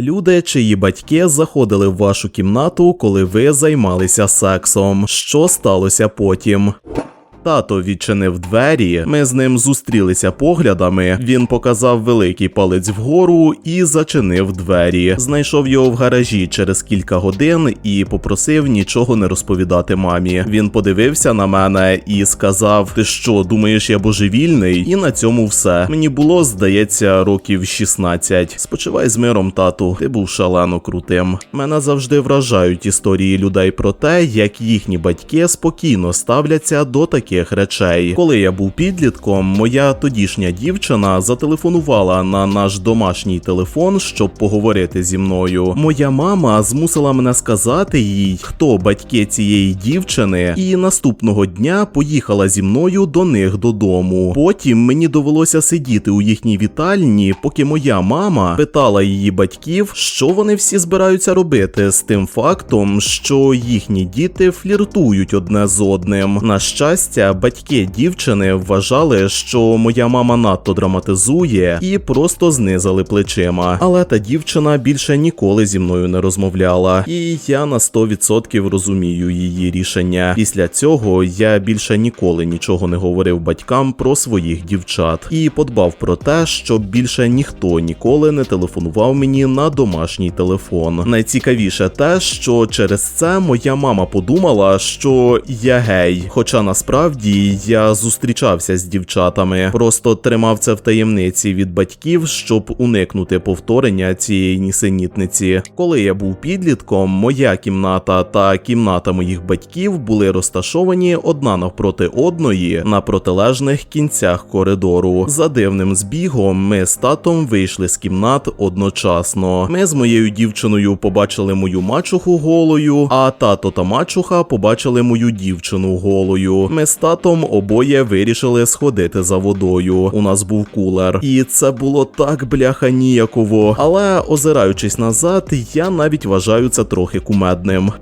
Люди, чиї батьки заходили в вашу кімнату, коли ви займалися сексом. Що сталося потім? Тато відчинив двері, ми з ним зустрілися поглядами. Він показав великий палець вгору і зачинив двері. Знайшов його в гаражі через кілька годин і попросив нічого не розповідати мамі. Він подивився на мене і сказав: Ти що, думаєш, я божевільний? І на цьому все. Мені було, здається, років 16. Спочивай з миром, тату. Ти був шалено крутим. Мене завжди вражають історії людей про те, як їхні батьки спокійно ставляться до таких речей. Коли я був підлітком, моя тодішня дівчина зателефонувала на наш домашній телефон, щоб поговорити зі мною. Моя мама змусила мене сказати їй, хто батьки цієї дівчини, і наступного дня поїхала зі мною до них додому. Потім мені довелося сидіти у їхній вітальні, поки моя мама питала її батьків, що вони всі збираються робити з тим фактом, що їхні діти фліртують одне з одним. На щастя, батьки дівчини вважали, що моя мама надто драматизує і просто знизали плечима. Але та дівчина більше ніколи зі мною не розмовляла, і я на 100% розумію її рішення. Після цього я більше ніколи нічого не говорив батькам про своїх дівчат і подбав про те, щоб більше ніхто ніколи не телефонував мені на домашній телефон. Найцікавіше те, що через це моя мама подумала, що я гей, хоча насправді я зустрічався з дівчатами, просто тримав це в таємниці від батьків, щоб уникнути повторення цієї нісенітниці. Коли я був підлітком, моя кімната та кімната моїх батьків були розташовані одна навпроти одної на протилежних кінцях коридору. За дивним збігом ми з татом вийшли з кімнат одночасно. Ми з моєю дівчиною побачили мою мачуху голою, а тато та мачуха побачили мою дівчину голою. Ми з татом обоє вирішили сходити за водою. У нас був кулер, і це було так бляха ніяково. Але озираючись назад, я навіть вважаю це трохи кумедним.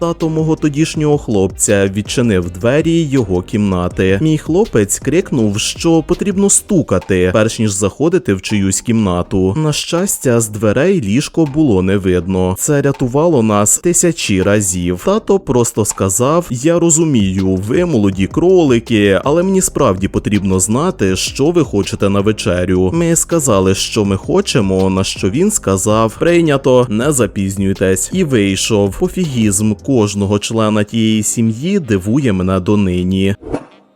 Тато мого тодішнього хлопця відчинив двері його кімнати. Мій хлопець крикнув, що потрібно стукати, перш ніж заходити в чиюсь кімнату. На щастя, з дверей ліжко було не видно. Це рятувало нас тисячі разів. Тато просто сказав: Я розумію, ви молоді кролики, але мені справді потрібно знати, що ви хочете на вечерю. Ми сказали, що ми хочемо, на що він сказав: прийнято, не запізнюйтесь, і вийшов. Пофігізм кожного члена тієї сім'ї дивує мене донині.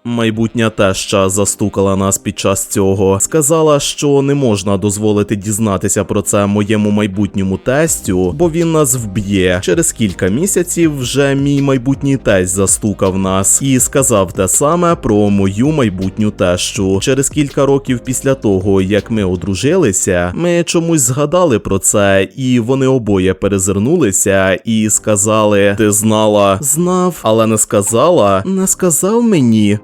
Майбутня теща застукала нас під час цього. Сказала, що не можна дозволити дізнатися про це моєму майбутньому тестю, бо він нас вб'є. Через кілька місяців вже мій майбутній тесть застукав нас і сказав те саме про мою майбутню тещу. Через кілька років після того, як ми одружилися, ми чомусь згадали про це, і вони обоє перезирнулися і сказали: Ти знала, знав, але не сказала, не сказав мені.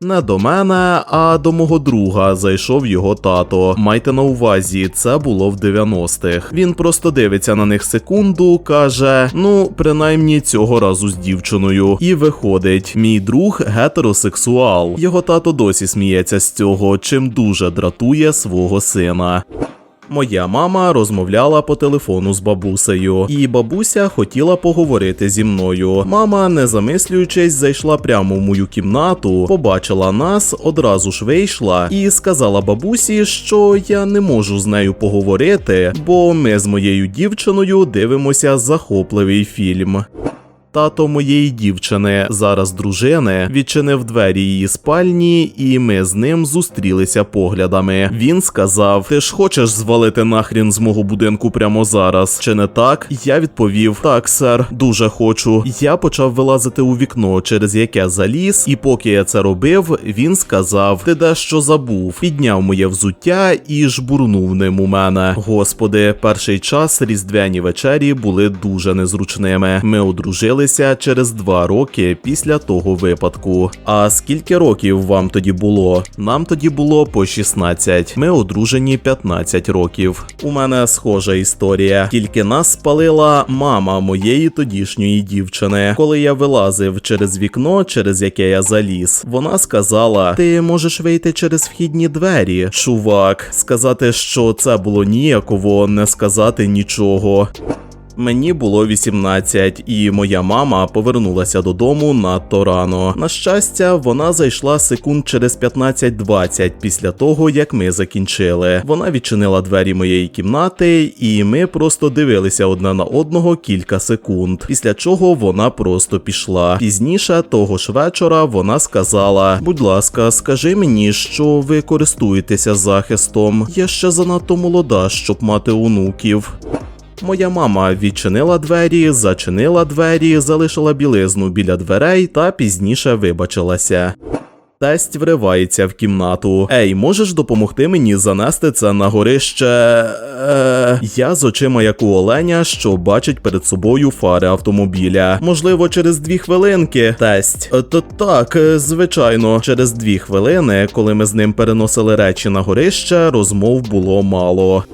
Не до мене, а до мого друга зайшов його тато. Майте на увазі, це було в 90-х. Він просто дивиться на них секунду, каже: ну, принаймні цього разу з дівчиною. І виходить, мій друг гетеросексуал. Його тато досі сміється з цього, чим дуже дратує свого сина. Моя мама розмовляла по телефону з бабусею, і бабуся хотіла поговорити зі мною. Мама, не замислюючись, зайшла прямо в мою кімнату, побачила нас, одразу ж вийшла і сказала бабусі, що я не можу з нею поговорити, бо ми з моєю дівчиною дивимося захопливий фільм. Тато моєї дівчини, зараз дружини, відчинив двері її спальні, і ми з ним зустрілися поглядами. Він сказав: Ти ж хочеш звалити нахрін з мого будинку прямо зараз? Чи не так? Я відповів: Так, сер, дуже хочу. Я почав вилазити у вікно, через яке заліз, і поки я це робив, він сказав: Ти дещо забув, підняв моє взуття і жбурнув ним у мене. Господи, перший час різдвяні вечері були дуже незручними. Ми одружилися одружилися через два роки після того випадку. А скільки років вам тоді було? Нам тоді було по 16. Ми одружені 15 років. У мене схожа історія. Тільки нас спалила мама моєї тодішньої дівчини. Коли я вилазив через вікно, через яке я заліз, вона сказала: Ти можеш вийти через вхідні двері. Чувак, сказати, що це було ніяково, не сказати нічого. Мені було 18, і моя мама повернулася додому надто рано. На щастя, вона зайшла секунд через 15-20 після того, як ми закінчили. Вона відчинила двері моєї кімнати, і ми просто дивилися одне на одного кілька секунд. Після чого вона просто пішла. Пізніше того ж вечора вона сказала: Будь ласка, скажи мені, що ви користуєтеся захистом. Я ще занадто молода, щоб мати онуків. Моя мама відчинила двері, зачинила двері, залишила білизну біля дверей та пізніше вибачилася. Тесть вривається в кімнату. Ей, можеш допомогти мені занести це на горище? Е... Я з очима як у оленя, що бачить перед собою фари автомобіля. Можливо, через дві хвилинки. Тесть. Е, То так, е, звичайно, через дві хвилини, коли ми з ним переносили речі на горище, розмов було мало.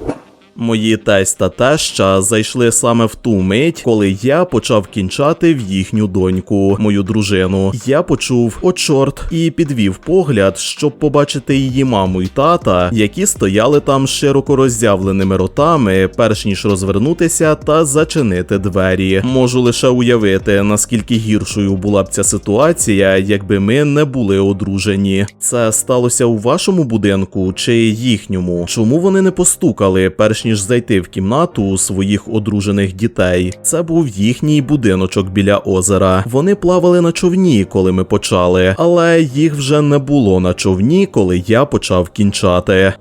Мої тесть та теща зайшли саме в ту мить, коли я почав кінчати в їхню доньку, мою дружину. Я почув о чорт і підвів погляд, щоб побачити її маму й тата, які стояли там широко роззявленими ротами, перш ніж розвернутися та зачинити двері. Можу лише уявити, наскільки гіршою була б ця ситуація, якби ми не були одружені. Це сталося у вашому будинку чи їхньому? Чому вони не постукали, перш ніж зайти в кімнату у своїх одружених дітей? Це був їхній будиночок біля озера. Вони плавали на човні, коли ми почали, але їх вже не було на човні, коли я почав кінчати.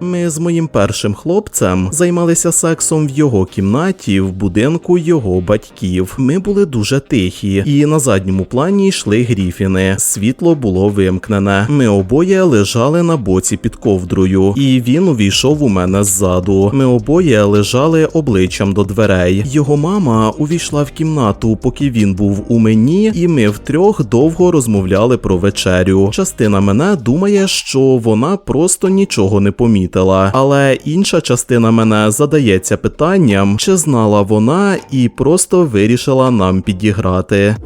Ми з моїм першим хлопцем займалися сексом в його кімнаті в будинку його батьків. Ми були дуже тихі, і на задньому плані йшли гріфіни. Світло було вимкнене. Ми обоє лежали на боці під ковдрою, і він увійшов у мене ззаду. Ми обоє лежали обличчям до дверей. Його мама увійшла в кімнату, поки він був у мені, і ми втрьох довго розмовляли про вечерю. Частина мене думає, що вона просто нічого не помітила. Але інша частина мене задається питанням, чи знала вона і просто вирішила нам підіграти.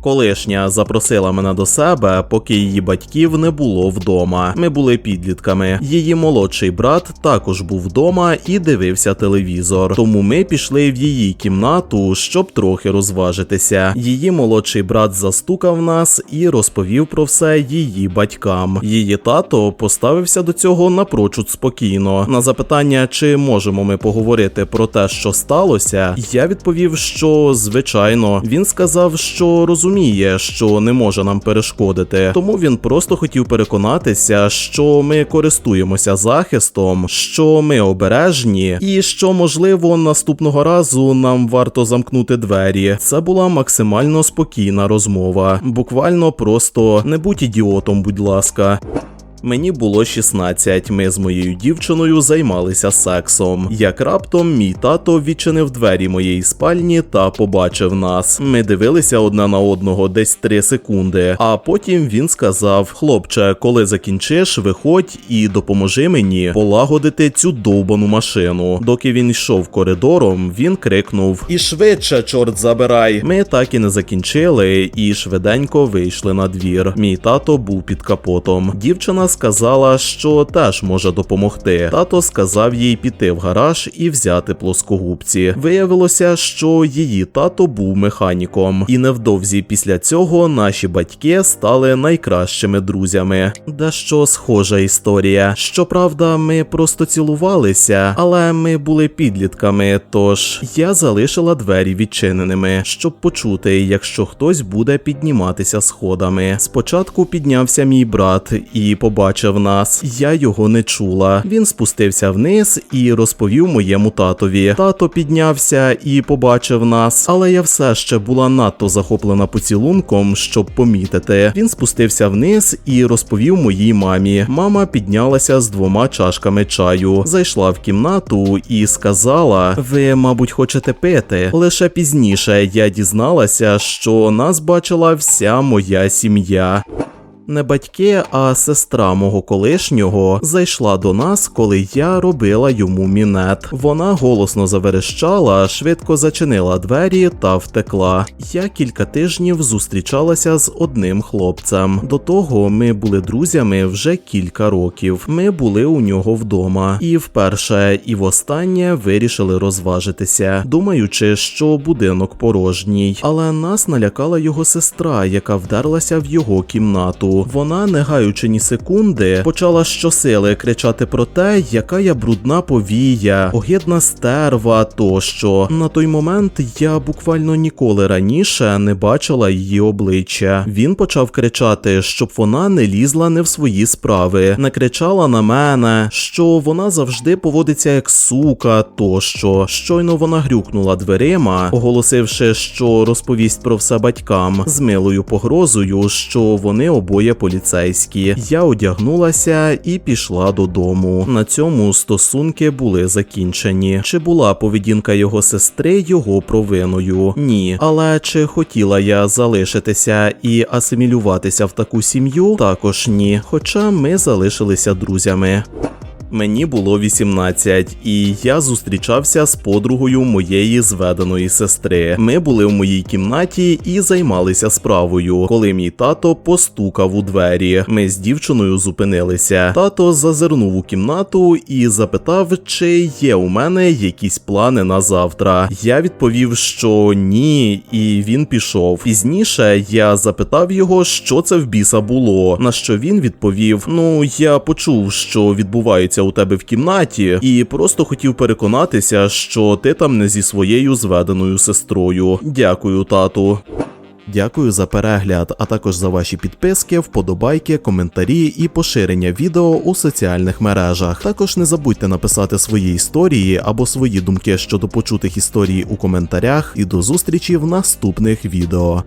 Колишня запросила мене до себе, поки її батьків не було вдома. Ми були підлітками. Її молодший брат також був вдома і дивився телевізор. Тому ми пішли в її кімнату, щоб трохи розважитися. Її молодший брат застукав нас і розповів про все її батькам. Її тато поставився до цього напрочуд спокійно. На запитання, чи можемо ми поговорити про те, що сталося, я відповів, що звичайно. Він сказав, що розуміє, що не може нам перешкодити. Тому він просто хотів переконатися, що ми користуємося захистом, що ми обережні, і що можливо наступного разу нам варто замкнути двері. Це була максимально спокійна розмова. Буквально просто не будь ідіотом, будь ласка. Мені було 16, ми з моєю дівчиною займалися сексом. Як раптом мій тато відчинив двері моєї спальні та побачив нас. Ми дивилися одне на одного десь 3 секунди. А потім він сказав: Хлопче, коли закінчиш, виходь і допоможи мені полагодити цю довбану машину. Доки він йшов коридором, він крикнув: І швидше, чорт забирай! Ми так і не закінчили, і швиденько вийшли на двір. Мій тато був під капотом. Дівчина сказала, що теж може допомогти. Тато сказав їй піти в гараж і взяти плоскогубці. Виявилося, що її тато був механіком, і невдовзі після цього наші батьки стали найкращими друзями. Дещо схожа історія. Щоправда, ми просто цілувалися, але ми були підлітками. Тож я залишила двері відчиненими, щоб почути, якщо хтось буде підніматися сходами. Спочатку піднявся мій брат і побачив побачив нас. Я його не чула. Він спустився вниз і розповів моєму татові. Тато піднявся і побачив нас, але я все ще була надто захоплена поцілунком, щоб помітити. Він спустився вниз і розповів моїй мамі. Мама піднялася з двома чашками чаю, зайшла в кімнату і сказала: Ви, мабуть, хочете пити. Лише пізніше я дізналася, що нас бачила вся моя сім'я. Не батьки, а сестра мого колишнього зайшла до нас, коли я робила йому мінет. Вона голосно заверещала, швидко зачинила двері та втекла. Я кілька тижнів зустрічалася з одним хлопцем. До того ми були друзями вже кілька років. Ми були у нього вдома, і вперше і востаннє вирішили розважитися, думаючи, що будинок порожній. Але нас налякала його сестра, яка вдерлася в його кімнату. Вона, не гаючи ні секунди, почала щосили кричати про те, яка я брудна повія, огидна стерва тощо. На той момент я буквально ніколи раніше не бачила її обличчя. Він почав кричати, щоб вона не лізла не в свої справи, не кричала на мене, що вона завжди поводиться як сука тощо. Щойно вона грюкнула дверима, оголосивши, що розповість про все батькам з милою погрозою, що вони обоє поліцейські. Я одягнулася і пішла додому. На цьому стосунки були закінчені. Чи була поведінка його сестри його провиною? Ні. Але чи хотіла я залишитися і асимілюватися в таку сім'ю? Також ні. Хоча ми залишилися друзями. Мені було 18, і я зустрічався з подругою моєї зведеної сестри. Ми були в моїй кімнаті і займалися справою, коли мій тато постукав у двері. Ми з дівчиною зупинилися. Тато зазирнув у кімнату і запитав, чи є у мене якісь плани на завтра. Я відповів, що ні, і він пішов. Пізніше я запитав його, що це в біса було. На що він відповів: Ну, я почув, що відбувається у тебе в кімнаті, і просто хотів переконатися, що ти там не зі своєю зведеною сестрою. Дякую, тату. Дякую за перегляд, а також за ваші підписки, вподобайки, коментарі і поширення відео у соціальних мережах. Також не забудьте написати свої історії або свої думки щодо почутих історій у коментарях. І до зустрічі в наступних відео.